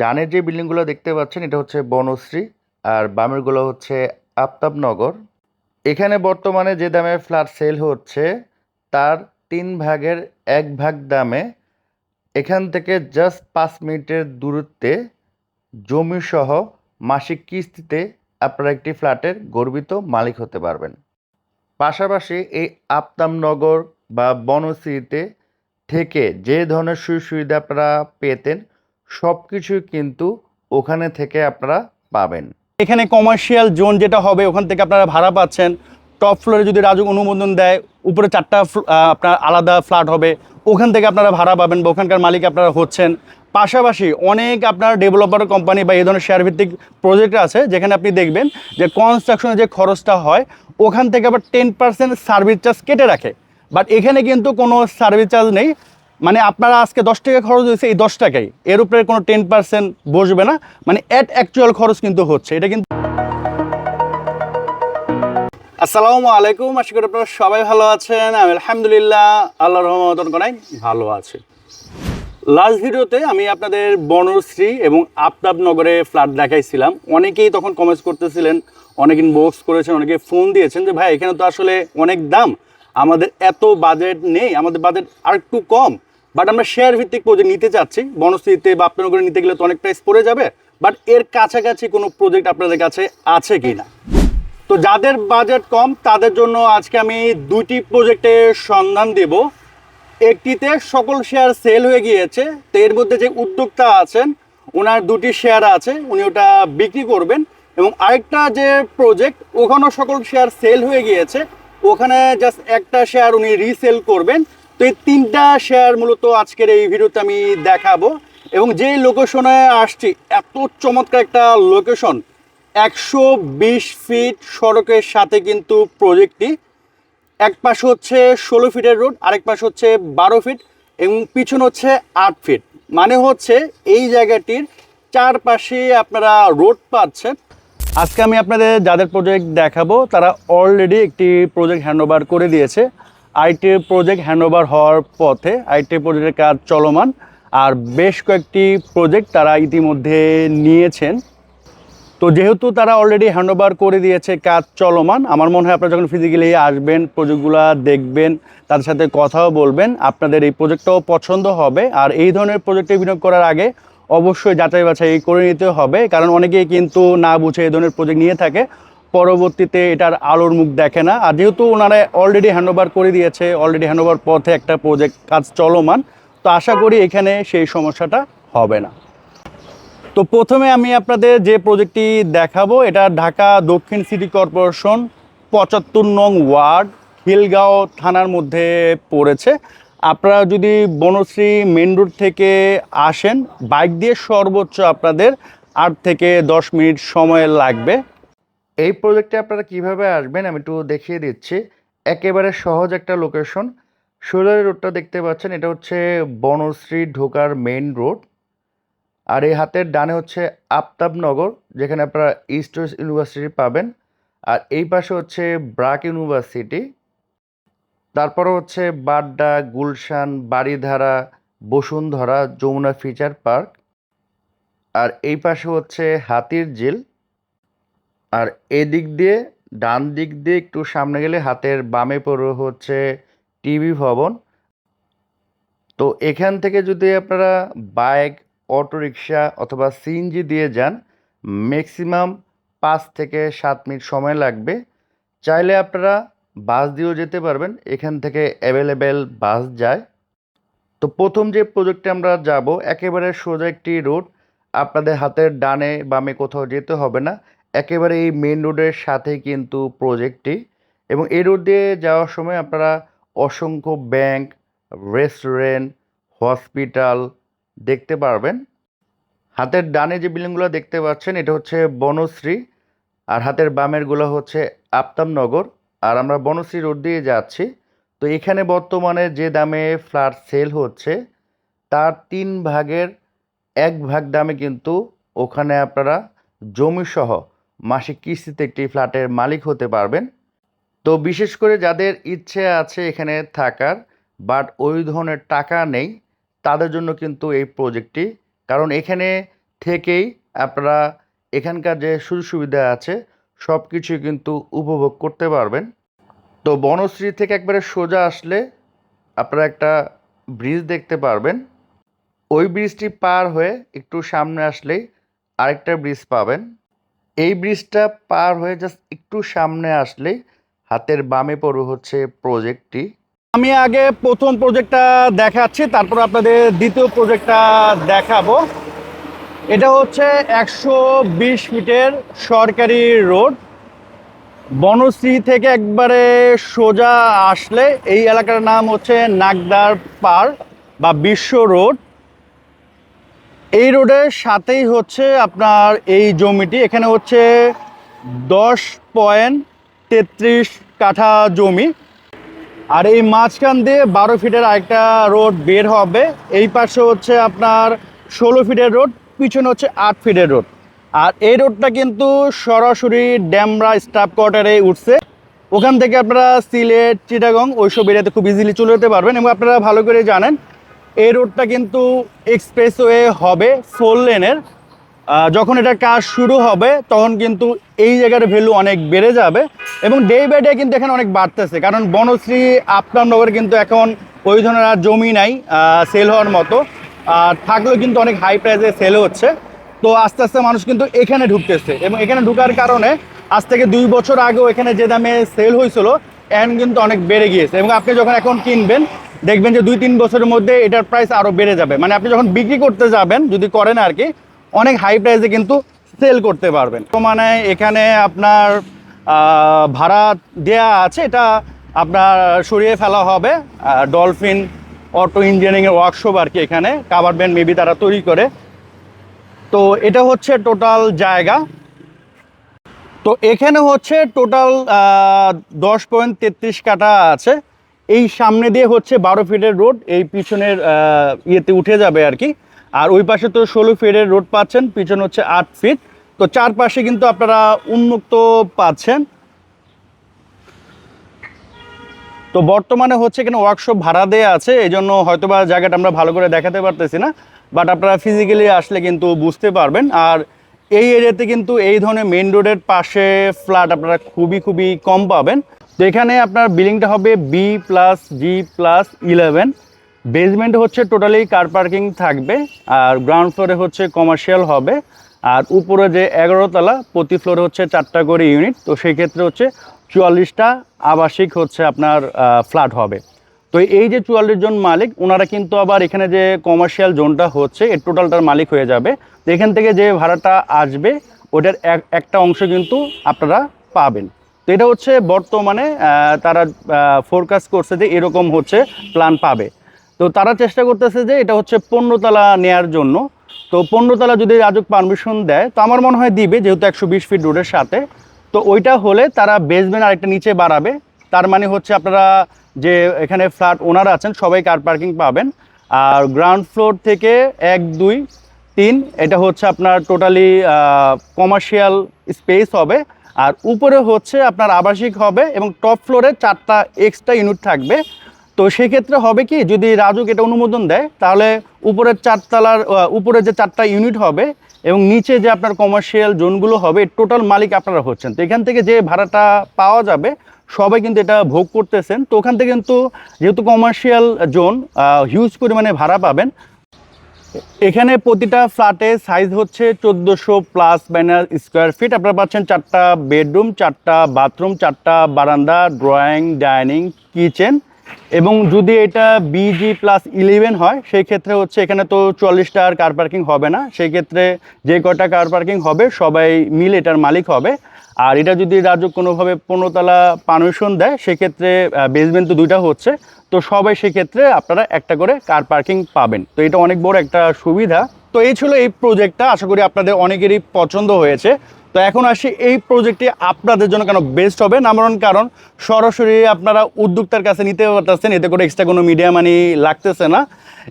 ডানের যে বিল্ডিংগুলো দেখতে পাচ্ছেন, এটা হচ্ছে বনশ্রী আর বামেরগুলো হচ্ছে আফতাবনগর। এখানে বর্তমানে যে দামে ফ্ল্যাট সেল হচ্ছে, তার তিন ভাগের এক ভাগ দামে এখান থেকে জাস্ট পাঁচ মিনিটের দূরত্বে জমিসহ মাসিক কিস্তিতে আপনারা একটি ফ্ল্যাটের গর্বিত মালিক হতে পারবেন। পাশাপাশি এই আফতাবনগর বা বনশ্রীতে থেকে যে ধরনের সুযোগ সুবিধা আপনারা পেতেন সব কিছুই কিন্তু ওখানে থেকে আপনারা পাবেন। এখানে কমার্শিয়াল জোন যেটা হবে, ওখান থেকে আপনারা ভাড়া পাচ্ছেন। টপ ফ্লোরে যদি রাজুক অনুমোদন দেয়, উপরে চারটা আপনার আলাদা ফ্ল্যাট হবে। ওখান থেকে আপনারা ভাড়া পাবেন বা ওখানকার মালিক আপনারা হচ্ছেন। পাশাপাশি অনেক আপনার ডেভেলপার কোম্পানি বা এই ধরনের শেয়ার ভিত্তিক প্রজেক্ট আছে, যেখানে আপনি দেখবেন যে কনস্ট্রাকশনের যে খরচটা হয়, ওখান থেকে আবার টেন পার্সেন্ট সার্ভিস চার্জ কেটে রাখে। বাট এখানে কিন্তু কোনো সার্ভিস চার্জ নেই। মানে আপনারা আজকে দশ টাকা খরচ হয়েছে, এই দশ টাকাই। এর উপরে কোনো টেন পার্সেন্ট বসবে না। মানে অ্যাট অ্যাকচুয়াল খরচ কিন্তু হচ্ছে। এটা কিন্তু আসসালামু আলাইকুম। আশা করি আপনারা সবাই ভালো আছেন। আমি আলহামদুলিল্লাহ, আল্লাহর রহমতন করাই ভালো আছে। লাস্ট ভিডিওতে আমি আপনাদের বনশ্রী এবং আফতাবনগরে ফ্ল্যাট দেখাইছিলাম। অনেকেই তখন কমেন্টস করতেছিলেন, অনেক ইনবক্স করেছেন, অনেকে ফোন দিয়েছেন যে, ভাই, এখানে তো আসলে অনেক দাম। আমাদের এত বাজেট নেই, আমাদের বাজেট আর একটু কম। বাট আমরা শেয়ার ভিত্তিক প্রজেক্ট নিতে চাচ্ছি। বনশ্রীতে বা আফতাবনগরে নিতে গেলে তো অনেক প্রাইস পড়ে যাবে। বাট এর কাছাকাছি কোনো প্রজেক্ট আপনাদের কাছে আছে কি না তো যাদের বাজেট কম, তাদের জন্য আজকে আমি দুটি প্রজেক্টের সন্ধান দেব। একটিতে সকল শেয়ার সেল হয়ে গিয়েছে। তো এর মধ্যে যে উদ্যোক্তা আছেন, ওনার দুটি শেয়ার আছে, উনি ওটা বিক্রি করবেন। এবং আরেকটা যে প্রজেক্ট ওখানেও সকল শেয়ার সেল হয়ে গিয়েছে। ওখানে জাস্ট একটা শেয়ার উনি রিসেল করবেন। তো এই তিনটা শেয়ার মূলত আজকের এই ভিডিওতে আমি দেখাবো। এবং যে লোকেশনে আসছি, এত চমৎকার একটা লোকেশন একশো বিশ ফিট সড়কের সাথে কিন্তু প্রজেক্টটি এক পাশে হচ্ছে ষোলো ফিটের রোড আরেক পাশে হচ্ছে বারো ফিট এবং পিছন হচ্ছে আট ফিট মানে হচ্ছে এই জায়গাটির চারপাশে আপনারা রোড পাচ্ছেন। আজকে আমি আপনাদের যাদের প্রজেক্ট দেখাবো, তারা অলরেডি একটি প্রজেক্ট হ্যান্ডওভার করে দিয়েছে। আইটি প্রজেক্ট হ্যান্ডওভার হওয়ার পথে আইটি প্রজেক্টের কাজ চলমান। আর বেশ কয়েকটি প্রজেক্ট তারা ইতিমধ্যে নিয়েছেন। তো যেহেতু তারা অলরেডি হ্যান্ডওভার করে দিয়েছে, কাজ চলমান, আমার মনে হয় আপনারা যখন ফিজিক্যালি আসবেন প্রজেক্টগুলো দেখবেন তাদের সাথে কথাও বলবেন, আপনাদের এই প্রজেক্টটাও পছন্দ হবে। আর এই ধরনের প্রজেক্টে বিনিয়োগ করার আগে অবশ্যই যাচাই বাছাই করে নিতে হবে, কারণ অনেকেই কিন্তু না বুঝে এই ধরনের প্রজেক্ট নিয়ে থাকে। পরবর্তীতে এটার আলোর মুখ দেখে না। আর যেহেতু ওনারা অলরেডি হ্যান্ডওভার করে দিয়েছে অলরেডি হ্যান্ডওভার পথে একটা প্রজেক্ট কাজ চলমান, তো আশা করি এখানে সেই সমস্যাটা হবে না। তো প্রথমে আমি আপনাদের যে প্রজেক্টটি দেখাবো, এটা ঢাকা দক্ষিণ সিটি কর্পোরেশন পঁচাত্তর নং ওয়ার্ড, খিলগাঁও থানার মধ্যে পড়েছে। আপনারা যদি বনশ্রী মেন রোড থেকে আসেন বাইক দিয়ে সর্বোচ্চ আপনাদের আট থেকে দশ মিনিট সময় লাগবে। এই প্রজেক্টে আপনারা কীভাবে আসবেন আমি একটু দেখিয়ে দিচ্ছি। একেবারে সহজ একটা লোকেশন সোলারি রোডটা দেখতে পাচ্ছেন, এটা হচ্ছে বনশ্রী ঢোকার মেইন রোড আর এই হাতের ডানে হচ্ছে আফতাবনগর, যেখানে আপনারা ইস্ট ওয়েস্ট ইউনিভার্সিটি পাবেন। আর এই পাশে হচ্ছে ব্রাক ইউনিভার্সিটি। তারপরে হচ্ছে বাড্ডা, গুলশান বাড়িধারা বসুন্ধরা, যমুনা ফিচার পার্ক। আর এই পাশে হচ্ছে হাতির ঝিল আর এদিক দিয়ে, ডান দিক দিয়ে একটু সামনে গেলে হাতের বামে পড়ে হচ্ছে টিভি ভবন। তো এখান থেকে যদি আপনারা বাইক, অটোরিকশা অথবা সিএনজি দিয়ে যান ম্যাক্সিমাম পাঁচ থেকে সাত মিনিট সময় লাগবে। চাইলে আপনারা বাস দিয়েও যেতে পারবেন, এখান থেকে অ্যাভেলেবেল বাস যায়। তো প্রথম যে প্রজেক্টে আমরা যাব, একেবারে সোজা একটি রোড আপনাদের হাতের ডানে বামে কোথাও যেতে হবে না। একেবারে এই মেন রোডের সাথে কিন্তু প্রজেক্টটি এবং এই রোড দিয়ে যাওয়ার সময় আপনারা অসংখ্য ব্যাংক রেস্টুরেন্ট হসপিটাল দেখতে পারবেন। হাতের ডানে যে বিল্ডিংগুলো দেখতে পাচ্ছেন, এটা হচ্ছে বনশ্রী আর হাতের বামেরগুলো হচ্ছে আফতাবনগর আর আমরা বনশ্রী রোড দিয়ে যাচ্ছি। তো এখানে বর্তমানে যে দামে ফ্ল্যাট সেল হচ্ছে, তার তিন ভাগের এক ভাগ দামে কিন্তু ওখানে আপনারা জমিসহ মাসিক কিস্তিতে একটি ফ্ল্যাটের মালিক হতে পারবেন। তো বিশেষ করে যাদের ইচ্ছে আছে এখানে থাকার বাট ওই ধরনের টাকা নেই, তাদের জন্য কিন্তু এই প্রজেক্টটি। কারণ এখানে থেকেই আপনারা এখানকার যে সুযোগ সুবিধা আছে সব কিছুই কিন্তু উপভোগ করতে পারবেন। তো বনশ্রী থেকে একবারে সোজা আসলে আপনারা একটা ব্রিজ দেখতে পারবেন। ওই ব্রিজটি পার হয়ে একটু সামনে আসলেই আরেকটা ব্রিজ পাবেন। এই ব্রিজটা পার হয়ে জাস্ট একটু সামনে আসলেই হাতের বামে পড়বে হচ্ছে প্রজেক্টটি আমি আগে প্রথম প্রজেক্টটা দেখাচ্ছি, তারপর আপনাদের দ্বিতীয় প্রজেক্টটা দেখাবো। এটা হচ্ছে একশো বিশ ফিটের সরকারি রোড। বনশ্রী থেকে একবারে সোজা আসলে এই এলাকার নাম হচ্ছে নাগদার পার বা বিশ্ব রোড। এই রোডের সাথেই হচ্ছে আপনার এই জমিটি। এখানে হচ্ছে দশ পয়েন্ট তেত্রিশ কাঠা জমি। আর এই মাঝখান দিয়ে বারো ফিটের আরেকটা রোড বের হবে। এই পাশে হচ্ছে আপনার ষোলো ফিটের রোড, পিছনে হচ্ছে আট ফিটের রোড। আর এই রোডটা কিন্তু সরাসরি ড্যামরা স্টাফ কোয়ার্টারে উঠছে। ওখান থেকে আপনারা সিলেট, চিটাগং, ওইসব এরিয়াতে খুব ইজিলি চলে যেতে পারবেন এবং আপনারা ভালো করে জানেন এই রোডটা কিন্তু এক্সপ্রেসওয়ে হবে ফোর লেনের। যখন এটার কাজ শুরু হবে, তখন কিন্তু এই জায়গার ভ্যালু অনেক বেড়ে যাবে এবং ডে বাই ডে কিন্তু এখানে অনেক বাড়তেছে। কারণ বনশ্রী আপনারনগরে কিন্তু এখন ওই ধরনের আর জমি নাই সেল হওয়ার মতো। আর থাকলেও কিন্তু অনেক হাই প্রাইসে সেল হচ্ছে। তো আস্তে আস্তে মানুষ কিন্তু এখানে ঢুকতেছে এবং এখানে ঢুকার কারণে আজ থেকে দুই বছর আগেও এখানে যে দামে সেল হয়েছিল এখন কিন্তু অনেক বেড়ে গিয়েছে। এবং আপনি যখন এখন কিনবেন, দেখবেন যে দুই তিন বছরের মধ্যে এটার প্রাইস আরও বেড়ে যাবে। মানে আপনি যখন বিক্রি করতে যাবেন, যদি করেন আর কি, অনেক হাই প্রাইসে কিন্তু সেল করতে পারবেন। মানে এখানে আপনার ভাড়া দেয়া আছে, এটা আপনার সরিয়ে ফেলা হবে। ডলফিন অটো ইঞ্জিনিয়ারিংয়ের ওয়ার্কশপ আর কি এখানে। কাভার ব্যান্ড মেবি তারা তৈরি করে। তো এটা হচ্ছে টোটাল জায়গা। তো এখানে হচ্ছে টোটাল দশ পয়েন্ট তেত্রিশ কাটা আছে। এই সামনে দিয়ে হচ্ছে বারো ফিটের রোড এই পিছনের ইয়েতে উঠে যাবে আর কি। আর ওই পাশে তো ষোলো ফিটের রোড পাচ্ছেন, পিছনে হচ্ছে আট ফিট তো চারপাশে কিন্তু আপনারা উন্মুক্ত পাচ্ছেন। তো বর্তমানে হচ্ছে এখানে ওয়ার্কশপ ভাড়া দেওয়া আছে এই জন্য হয়তো বা জায়গাটা আমরা ভালো করে দেখাতে পারতেছি না। বাট আপনারা ফিজিক্যালি আসলে কিন্তু বুঝতে পারবেন। আর এই এরিয়াতে কিন্তু এই ধরনের মেইন রোডের পাশে ফ্ল্যাট আপনারা খুবই খুবই কম পাবেন। তো এখানে আপনার বিল্ডিংটা হবে B plus G plus eleven basement হচ্ছে টোটালি কার পার্কিং থাকবে, আর গ্রাউন্ড ফ্লোরে হচ্ছে কমার্শিয়াল হবে। আর উপরে যে এগারো তলা, প্রতি ফ্লোরে হচ্ছে চারটা করে ইউনিট তো সেই ক্ষেত্রে হচ্ছে চুয়াল্লিশটা আবাসিক হচ্ছে আপনার ফ্ল্যাট হবে। তো এই যে চুয়াল্লিশ জন মালিক ওনারা কিন্তু আবার এখানে যে কমার্শিয়াল জোনটা হচ্ছে, এর টোটালটার মালিক হয়ে যাবে। তো এখান থেকে যে ভাড়াটা আসবে, ওটার এক, একটা অংশ কিন্তু আপনারা পাবেন। তো এটা হচ্ছে বর্তমানে তারা ফোরকাস্ট করছে যে এরকম হচ্ছে প্ল্যান পাবে। তো তারা চেষ্টা করতেছে যে এটা হচ্ছে পণ্যতলা নেয়ার জন্য। তো পণ্যতলা যদি রাজুক পারমিশন দেয়, তো আমার মনে হয় দিবে, যেহেতু একশো বিশ ফিট রোডের সাথে। তো ওইটা হলে তারা বেসমেন্ট আরেকটা নিচে বাড়াবে। তার মানে হচ্ছে আপনারা যে এখানে ফ্ল্যাট ওনার আছেন, সবাই কার পার্কিং পাবেন। আর গ্রাউন্ড ফ্লোর থেকে এক, দুই, তিন, এটা হচ্ছে আপনার টোটালি কমার্শিয়াল স্পেস হবে। আর উপরে হচ্ছে আপনার আবাসিক হবে এবং টপ ফ্লোরে চারটা এক্সট্রা ইউনিট থাকবে। তো সেক্ষেত্রে হবে কি, যদি রাজুক এটা অনুমোদন দেয়, তাহলে উপরের চারতলার উপরে যে চারটা ইউনিট হবে এবং নিচে যে আপনার কমার্শিয়াল জোনগুলো হবে টোটাল মালিক আপনারা হচ্ছেন। তো এখান থেকে যে ভাড়াটা পাওয়া যাবে সবাই কিন্তু এটা ভোগ করতেছেন। তো ওখান থেকে কিন্তু যেহেতু কমার্শিয়াল জোন হিউজ পরিমাণে ভাড়া পাবেন। এখানে প্রতিটা ফ্ল্যাটে সাইজ হচ্ছে চোদ্দোশো প্লাস ব্যানার স্কোয়ার ফিট আপনারা পাচ্ছেন চারটা বেডরুম চারটা বাথরুম চারটা বারান্দা ড্রয়িং ডাইনিং কিচেন এবং যদি এটা বিজি প্লাস ইলেভেন হয়, সেই ক্ষেত্রে হচ্ছে এখানে তো চুয়াল্লিশটা আর কার পার্কিং হবে না। সেই ক্ষেত্রে যে কটা কার পার্কিং হবে, সবাই মিলে এটার মালিক হবে। আর এটা যদি রাজ্য কোনোভাবে পনেরোতলা পারমিশন দেয়, সেক্ষেত্রে বেসমেন্ট তো দুইটা হচ্ছে, তো সবাই সেক্ষেত্রে আপনারা একটা করে কার পার্কিং পাবেন। তো এটা অনেক বড় একটা সুবিধা। তো এই ছিল এই প্রজেক্টটা আশা করি আপনাদের অনেকেরই পছন্দ হয়েছে। তো এখন আসি এই প্রজেক্টটি আপনাদের জন্য কেন বেস্ট হবে? নাম্বার ওয়ান কারণ, সরাসরি আপনারা উদ্যোক্তার কাছে নিতে পারতেছেন, এতে করে এক্সট্রা কোনো মিডিয়া মানি লাগতেছে না।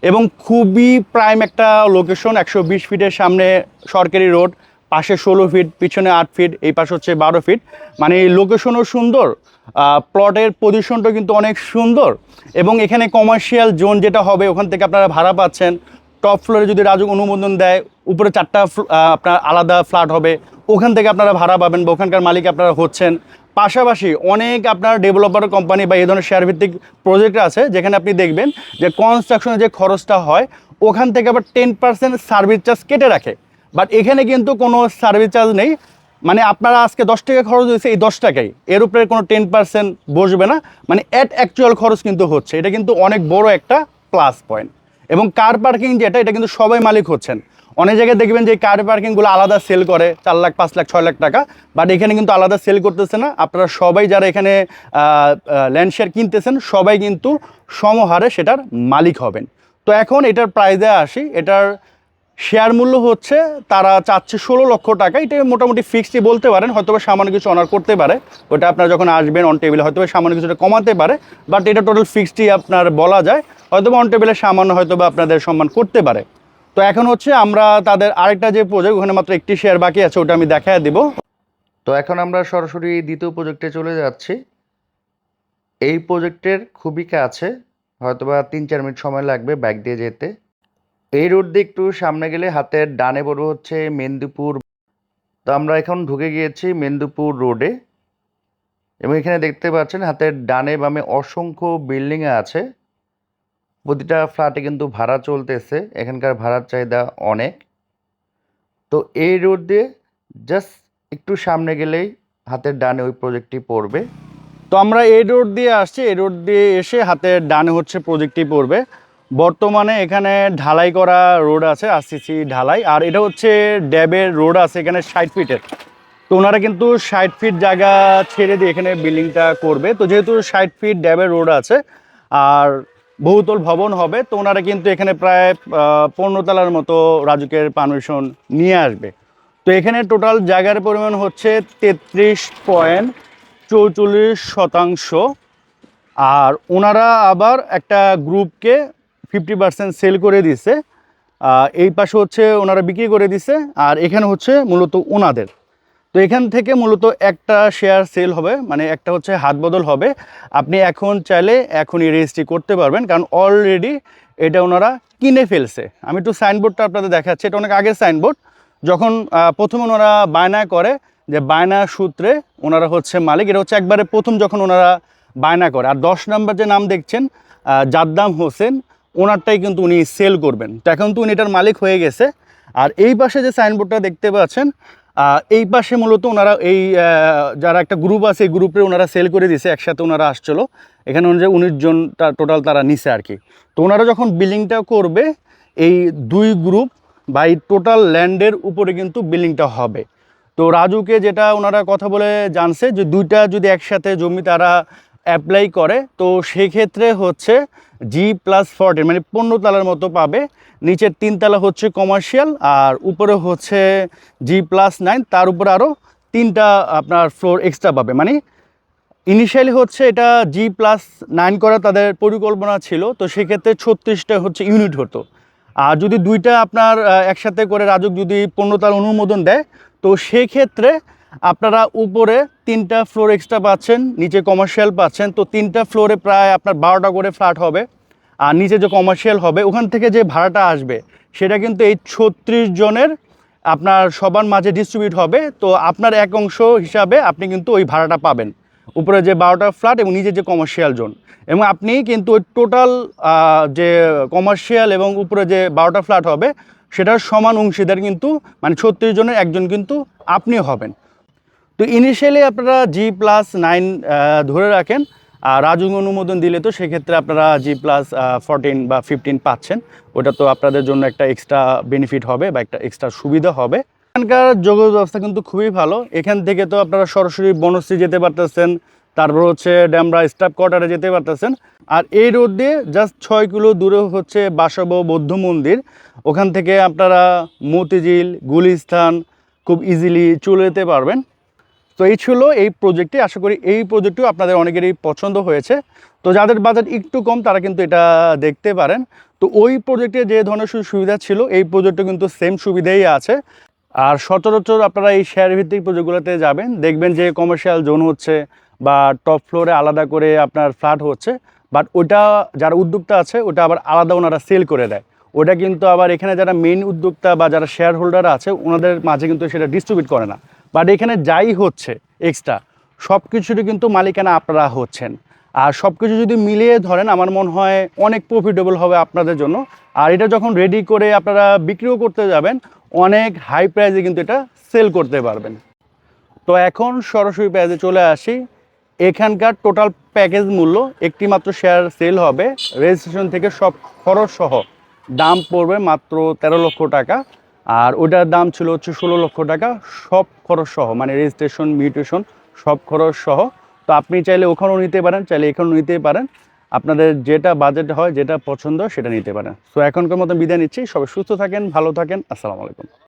এবং খুবই প্রাইম একটা লোকেশন একশো বিশ ফিটের সামনে সরকারি রোড পাশে ষোলো ফিট পিছনে আট ফিট এই পাশে হচ্ছে বারো ফিট মানে লোকেশনও সুন্দর প্লটের পজিশনটা কিন্তু অনেক সুন্দর। এবং এখানে কমার্শিয়াল জোন যেটা হবে, ওখান থেকে আপনারা ভাড়া পাচ্ছেন। টপ ফ্লোরে যদি রাজুক অনুমোদন দেয়, উপরে চারটা আপনার আলাদা ফ্ল্যাট হবে। ওখান থেকে আপনারা ভাড়া পাবেন, বা ওখানকার মালিক আপনারা হচ্ছেন। পাশাপাশি অনেক আপনার ডেভেলপার কোম্পানি বা এই ধরনের শেয়ার ভিত্তিক প্রজেক্ট আছে, যেখানে আপনি দেখবেন যে কনস্ট্রাকশনের যে খরচটা হয়, ওখান থেকে আবার টেন পার্সেন্ট সার্ভিস চার্জ কেটে রাখে। বাট এখানে কিন্তু কোনো সার্ভিস চার্জ নেই। মানে আপনারা আজকে দশ টাকা খরচ হয়েছে, এই দশ টাকাই। এর উপরে কোনো টেন পার্সেন্ট বসবে না। মানে অ্যাট অ্যাকচুয়াল খরচ কিন্তু হচ্ছে। এটা কিন্তু অনেক বড় একটা প্লাস পয়েন্ট এবং কার পার্কিং যেটা, এটা কিন্তু সবাই মালিক হচ্ছেন। অনেক জায়গায় দেখবেন যে কার পার্কিংগুলো আলাদা সেল করে, চার লাখ, পাঁচ লাখ, ছয় লাখ টাকা। বাট এখানে কিন্তু আলাদা সেল করতেছে না। আপনারা সবাই যারা এখানে ল্যান্ড শেয়ার কিনতেছেন, সবাই কিন্তু সমহারে সেটার মালিক হবেন। তো এখন এটার প্রাইজে আসি। এটার শেয়ার মূল্য হচ্ছে, তারা চাচ্ছে ষোলো লক্ষ টাকা। এটা মোটামুটি ফিক্সডই বলতে পারেন হয়তো সামান্য কিছু অনার করতে পারে। ওটা আপনারা যখন আসবেন অন টেবিলে হয়তো সামান্য কিছুটা কমাতে পারে বাট এটা টোটাল ফিক্সডই আপনার বলা যায়। হয়তো অন টেবিলে সামান্য হয়তো বা আপনাদের সম্মান করতে পারে। তো এখন হচ্ছে আমরা তাদের আরেকটা যে প্রজেক্ট ওখানে মাত্র একটি শেয়ার বাকি আছে, ওটা আমি দেখায় দিব। তো এখন আমরা সরাসরি দ্বিতীয় প্রজেক্টে চলে যাচ্ছি। এই প্রজেক্টের খুবই কাছে, হয়তোবা তিন চার মিনিট সময় লাগবে বাইক দিয়ে যেতে। এই রোড দিয়ে একটু সামনে গেলে হাতের ডানে বড় হচ্ছে মেদিনীপুর। তো আমরা এখন ঢুকে গিয়েছি মেদিনীপুর রোডে। এবং এখানে দেখতে পাচ্ছেন হাতের ডানে বামে অসংখ্য বিল্ডিং আছে। প্রতিটা ফ্ল্যাটে কিন্তু ভাড়া চলতেছে। এখানকার ভাড়ার চাহিদা অনেক। তো এই রোড দিয়ে জাস্ট একটু সামনে গেলেই হাতের ডানে ওই প্রজেক্টটি পড়বে। তো আমরা এই রোড দিয়ে আসছি। এই রোড দিয়ে এসে হাতের ডানে হচ্ছে প্রজেক্টটি পড়বে। বর্তমানে এখানে ঢালাই করা রোড আছে আরসিসি ঢালাই। আর এটা হচ্ছে ড্যাবের রোড আছে এখানে ষাট ফিটের। তো ওনারা কিন্তু ষাট ফিট জায়গা ছেড়ে দিয়ে এখানে বিল্ডিংটা করবে। তো যেহেতু ষাট ফিট ড্যাবের রোড আছে আর বহুতল ভবন হবে তো ওনারা কিন্তু এখানে প্রায় আহ, পনেরো তলার মতো রাজুকের পারমিশন নিয়ে আসবে। তো এখানে টোটাল জায়গার পরিমাণ হচ্ছে তেত্রিশ পয়েন্ট চৌচল্লিশ শতাংশ। আর ওনারা আবার একটা গ্রুপকে ফিফটি পার্সেন্ট সেল করে দিছে। এই পাশে হচ্ছে ওনারা বিক্রি করে দিছে, আর এখানে হচ্ছে মূলত ওনাদের। তো এখান থেকে মূলত একটা শেয়ার সেল হবে মানে একটা হচ্ছে হাত বদল হবে। আপনি এখন চাইলে এখনই রেজিস্ট্রি করতে পারবেন, কারণ অলরেডি এটা ওনারা কিনে ফেলছে। আমি একটু সাইনবোর্ডটা আপনাদের দেখাচ্ছি, এটা অনেক আগের সাইনবোর্ড যখন প্রথমে ওনারা বায়না করে, যে বায়না সূত্রে ওনারা হচ্ছে মালিক, এটা হচ্ছে একবারে প্রথম যখন ওনারা বায়না করে। আর দশ নম্বর যে নাম দেখছেন জাদ্দাম হোসেন ওনারটাই কিন্তু উনি সেল করবেন। তো এখন তো উনি এটার মালিক হয়ে গেছে। আর এই পাশে যে সাইনবোর্ডটা দেখতে পাচ্ছেন এই পাশে মূলত ওনারা এই যারা একটা গ্রুপ আছে, এই গ্রুপে ওনারা সেল করে দিয়েছে, একসাথে ওনারা আসছিল। এখানে অনুযায়ী উনিশ জন টোটাল তারা নিছে আর কি। তো ওনারা যখন বিলিংটা করবে, এই দুই গ্রুপ বা এই টোটাল ল্যান্ডের উপরে কিন্তু বিলিংটা হবে। তো রাজুকে যেটা ওনারা কথা বলে জানছে, যে দুইটা যদি একসাথে জমি তারা অ্যাপ্লাই করে, তো সেক্ষেত্রে হচ্ছে জি প্লাস ফোরটিন মানে পনেরো তালার মতো পাবে। নিচের তিন তালা হচ্ছে কমার্শিয়াল আর উপরে হচ্ছে জি প্লাস নাইন তার উপরে আরও তিনটা আপনার ফ্লোর এক্সট্রা পাবে। মানে ইনিশিয়ালি হচ্ছে এটা জি প্লাস নাইন করা তাদের পরিকল্পনা ছিল, তো সেক্ষেত্রে ছত্রিশটা হচ্ছে ইউনিট হতো। আর যদি দুইটা আপনার একসাথে করে রাজুক যদি পনেরো তার অনুমোদন দেয়, তো সেক্ষেত্রে আপনারা উপরে তিনটা ফ্লোর এক্সট্রা পাচ্ছেন, নিচে কমার্শিয়াল পাচ্ছেন, তো তিনটা ফ্লোরে প্রায় আপনার বারোটা করে ফ্ল্যাট হবে, আর নিচে যে কমার্শিয়াল হবে, ওখান থেকে যে ভাড়াটা আসবে, সেটা কিন্তু এই ছত্রিশ জনের আপনার সবার মাঝে ডিস্ট্রিবিউট হবে, তো আপনার এক অংশ হিসাবে আপনি কিন্তু ওই ভাড়াটা পাবেন। উপরে যে বারোটা ফ্ল্যাট এবং নিচে যে কমার্শিয়াল জোন এবং আপনি কিন্তু ওই টোটাল যে কমার্শিয়াল এবং উপরে যে বারোটা ফ্ল্যাট হবে, সেটার সমান অংশীদার কিন্তু মানে ছত্রিশ জনের একজন কিন্তু আপনি হবেন। তো ইনিশিয়ালি আপনারা জি প্লাস নাইন ধরে রাখেন, আর রাজুং অনুমোদন দিলে তো সেক্ষেত্রে আপনারা জি প্লাস ফোরটিন বা ফিফটিন পাচ্ছেন। ওটা তো আপনাদের জন্য একটা এক্সট্রা বেনিফিট হবে বা একটা এক্সট্রা সুবিধা হবে। এখানকার যোগাযোগ ব্যবস্থা কিন্তু খুবই ভালো। এখান থেকে তো আপনারা সরাসরি বনশ্রী যেতে পারতেছেন, তারপর হচ্ছে ড্যামরা স্টাফ কোয়ার্টারে যেতে পারতেছেন। আর এই রোড দিয়ে জাস্ট ছয় কিলো দূরে হচ্ছে বাসব বৌদ্ধ মন্দির। ওখান থেকে আপনারা মতিঝিল গুলিস্তান খুব ইজিলি চলে যেতে পারবেন। তো এই ছিল এই প্রজেক্টটি আশা করি এই প্রজেক্টটিও আপনাদের অনেকেরই পছন্দ হয়েছে। তো যাদের বাজেট একটু কম, তারা কিন্তু এটা দেখতে পারেন। তো ওই প্রজেক্টে যে ধরনের সুবিধা ছিল, এই প্রজেক্টে কিন্তু সেম সুবিধাই আছে। আর সচরাচর আপনারা এই শেয়ার ভিত্তিক প্রজেক্টগুলোতে যাবেন, দেখবেন যে কমার্শিয়াল জোন হচ্ছে বা টপ ফ্লোরে আলাদা করে আপনার ফ্ল্যাট হচ্ছে। বাট ওটা যারা উদ্যোক্তা আছে, ওটা আবার আলাদা ওনারা সেল করে দেয়। ওটা কিন্তু আবার এখানে যারা মেন উদ্যোক্তা বা যারা শেয়ার হোল্ডার আছে, ওনাদের মাঝে কিন্তু সেটা ডিস্ট্রিবিউট করে না। বাট এখানে যাই হচ্ছে এক্সট্রা সব কিছুরই কিন্তু মালিকানা আপনারা হচ্ছেন। আর সব কিছু যদি মিলিয়ে ধরেন, আমার মনে হয় অনেক প্রফিটেবল হবে আপনাদের জন্য। আর এটা যখন রেডি করে আপনারা বিক্রিও করতে যাবেন, অনেক হাই প্রাইসে কিন্তু এটা সেল করতে পারবেন। তো এখন সরাসরি প্রাইজে চলে আসি। এখানকার টোটাল প্যাকেজ মূল্য একটি মাত্র শেয়ার সেল হবে। রেজিস্ট্রেশন থেকে সব খরচ সহ দাম পড়বে মাত্র তেরো লক্ষ টাকা। আর ওটার দাম ছিল হচ্ছে ষোলো লক্ষ টাকা, সব খরচ সহ মানে রেজিস্ট্রেশন মিউটেশন সব খরচ সহ। তো আপনি চাইলে ওখানেও নিতে পারেন, চাইলে এখানেও নিতে পারেন। আপনাদের যেটা বাজেট হয়, যেটা পছন্দ সেটা নিতে পারেন। সো এখনকার মতো বিদায় নিচ্ছি। সবাই সুস্থ থাকেন, ভালো থাকেন। আসসালামু আলাইকুম।